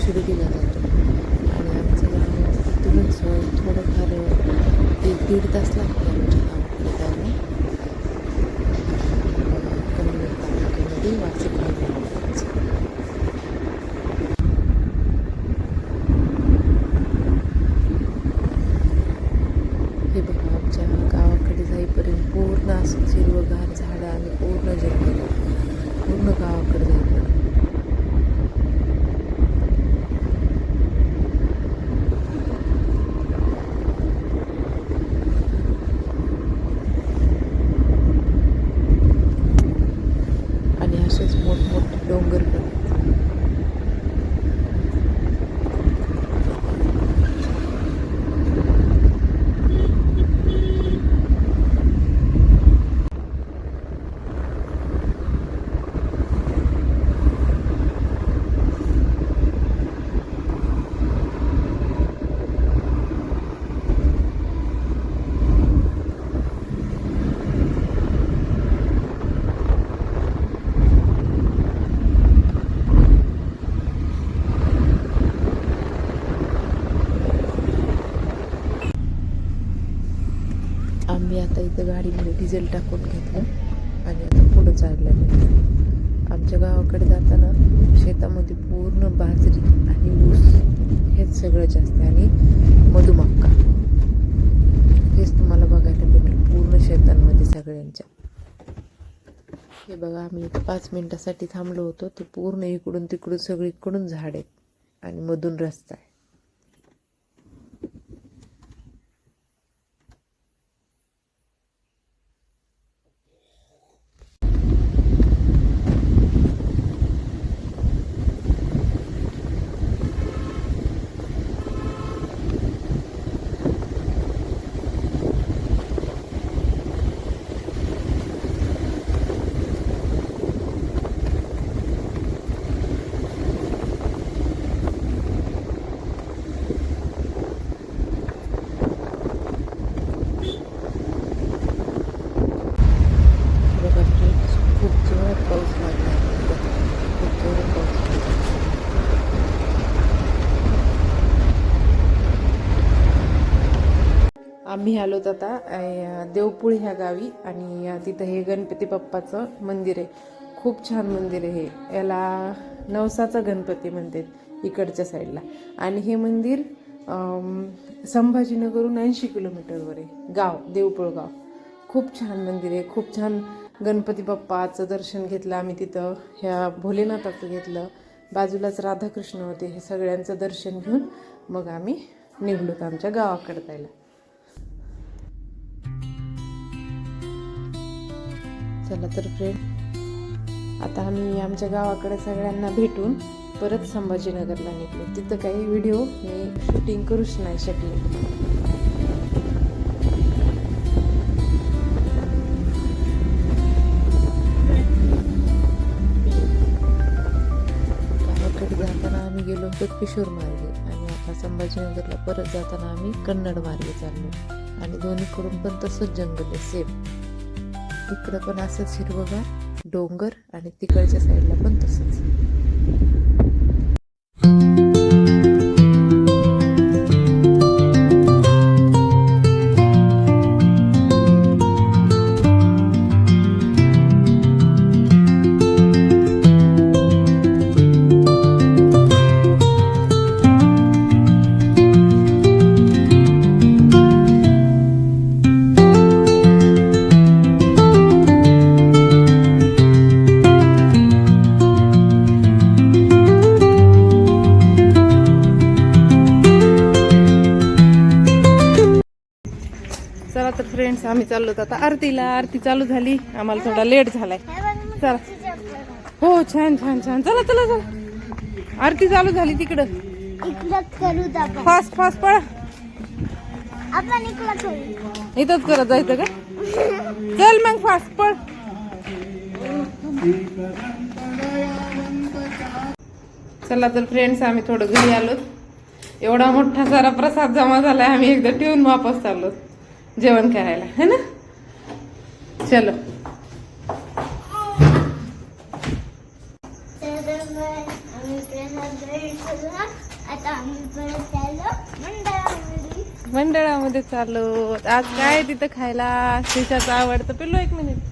सुरू केला जातो. आणि आमचं गाव तिथूनच थोडंफार एक दीड तास लागतो आमच्या गावाकडे जायला कन्नड तालुक्यामध्ये वाचक हे बघा आमच्या गावाकडे जाईपर्यंत पूर्ण असं हिरवंगार झाडं आणि पूर्ण जंगल पूर्ण गावाकडे आता इथं गाडीमध्ये डिझेल टाकून घेतलं आणि आता पुढं चाललं आमच्या गावाकडे जाताना शेतामध्ये पूर्ण बाजरी आणि ऊस हेच सगळं जास्त आहे आणि मधुमक्का. हेच तुम्हाला बघायला भेटेल पूर्ण शेतांमध्ये सगळ्यांच्या. हे बघा आम्ही इथं पाच मिनटासाठी थांबलो होतो. ते पूर्ण इकडून तिकडून सगळीकडून झाड आहेत आणि मधून रस्ता आहे बघा फ्रेंड्स खूप जोरात पाऊस लागला आहे. खूप जोरात पाऊस लागला आम्ही आलोत आता अं, देवपूळ ह्या गावी आणि तिथं हे गणपती बाप्पाचं मंदिर आहे. खूप छान मंदिर आहे हे. याला नवसाचा गणपती म्हणतात इकडच्या साईडला. आणि हे मंदिर संभाजीनगरून ऐंशी किलोमीटरवर आहे. गाव देवपूळ गाव. खूप छान मंदिर आहे. खूप छान गणपती बाप्पाचं दर्शन घेतलं आम्ही तिथं. ह्या भोलेनाथाचं घेतलं. बाजूलाच राधाकृष्ण होते हे सगळ्यांचं दर्शन घेऊन मग आम्ही निघलोत आमच्या गावाकडे जायला. चला तर फ्रेंड आता आम्ही आमच्या गावाकडे सगळ्यांना भेटून परत संभाजीनगरला निघलो. तिथं काही व्हिडिओ मी शूटिंग करूच नाही शकले. जाताना आम्ही गेलो होतो किशोर मार्गे आणि आता संभाजीनगरला परत जाताना आम्ही कन्नड मार्गे चाललो. आणि दोन्हीकडून पण तसंच जंगल आहे सेम इकडं पण असंच हिरवंगार डोंगर आणि तिकडच्या साईडला पण तसंच. फ्रेंड्स आम्ही चाललो आता आरतीला. आरती चालू झाली. आम्हाला थोडा लेट झालाय. चला. हो छान छान छान. चला चला चला. आरती चालू झाली तिकडं. इकडं करू आपण. फास्ट फास्ट पळा. इथंच करत जायचं का? चल मग फास्ट पळ. चला तर फ्रेंड्स आम्ही थोडं घरी आलो एवढा मोठा सारा प्रसाद जमा झालाय. आम्ही एकदा ठेवून वापस चाललो जेवण करायला है ना? चलो. मंडळामध्ये चाललो. आज काय तिथं खायला? श्रीशाचं आवडतं. पिल्लो एक मिनिट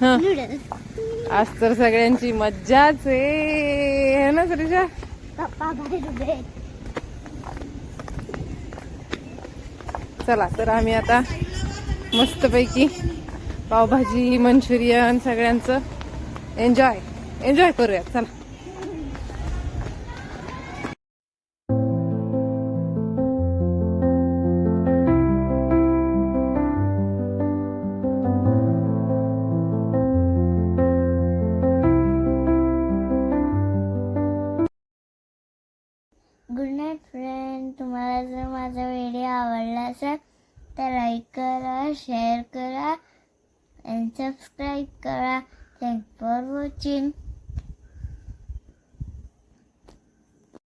हा. आज तर सगळ्यांची मज्जाच आहे. है ना श्रीशा चला तर आम्ही आता मस्तपैकी पावभाजी मंचुरियन सगळ्यांचं एन्जॉय एन्जॉय करूयात चला. व्हिडिओ आवडला असेल तर लाईक करा शेअर करा अँड सबस्क्राईब करा. Thank for watching